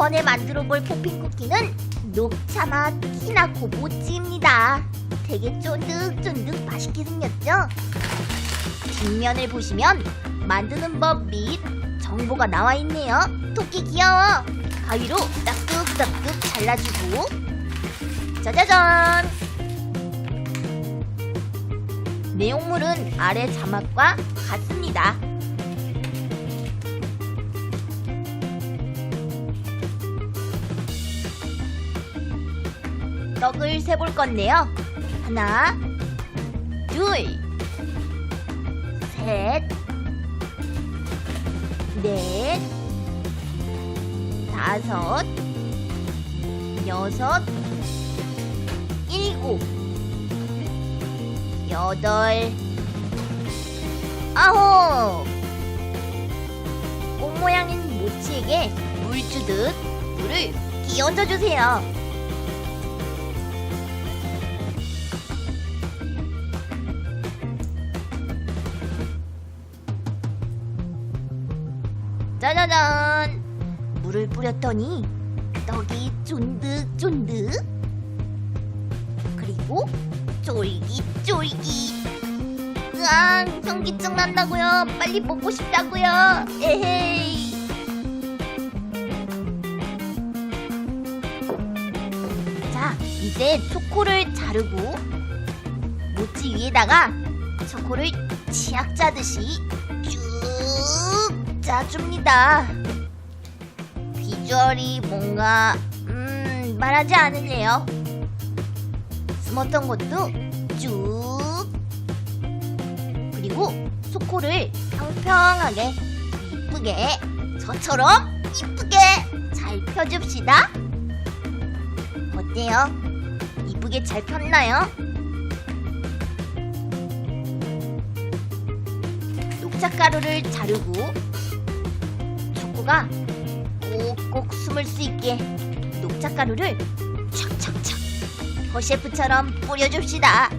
이번에 만들어 볼 포핑 쿠키는 녹차맛 키나코 모찌입니다. 되게 쫀득쫀득 맛있게 생겼죠? 뒷면을 보시면 만드는 법 및 정보가 나와 있네요. 토끼 귀여워. 가위로 따끔따끔 잘라주고 짜자잔. 내용물은 아래 자막과 같습니다. 떡을 세볼 건데요. 하나, 둘, 셋, 넷, 다섯, 여섯, 일곱, 여덟, 아홉. 꽃 모양인 모치에게 물 주듯 물을 끼얹어 주세요. 짜자잔! 물을 뿌렸더니 떡이 쫀득쫀득. 그리고 쫄깃쫄깃. 으앙 현기증 난다고요. 빨리 먹고 싶다고요. 에헤이. 자 이제 초코를 자르고 모찌 위에다가 초코를 치약 짜듯이 쭉 짜줍니다. 비주얼이 뭔가 음 말하지 않을래요. 숨었던 것도 쭉 그리고 초코를 평평하게 이쁘게 저처럼 이쁘게 잘 펴줍시다. 어때요? 이쁘게 잘 폈나요? 녹차 가루를 자르고 초코가 꼭꼭 숨을 수 있게 녹차 가루를 착착착 허셰프처럼 뿌려줍시다.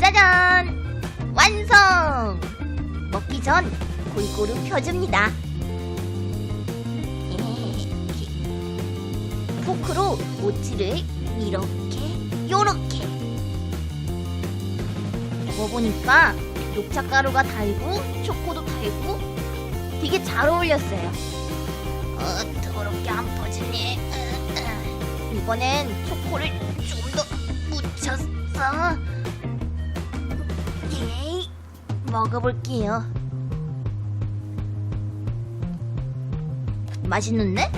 짜잔! 완성! 먹기 전 골고루 펴줍니다. 포크로 모찌를 이렇게 요렇게 먹어보니까 녹차 가루가 달고 초코도 달고 되게 잘 어울렸어요. 어, 더럽게 안 퍼지네. 으, 으. 이번엔 초코를 좀 더 묻혔어. 에이, 먹어볼게요. 맛있는데?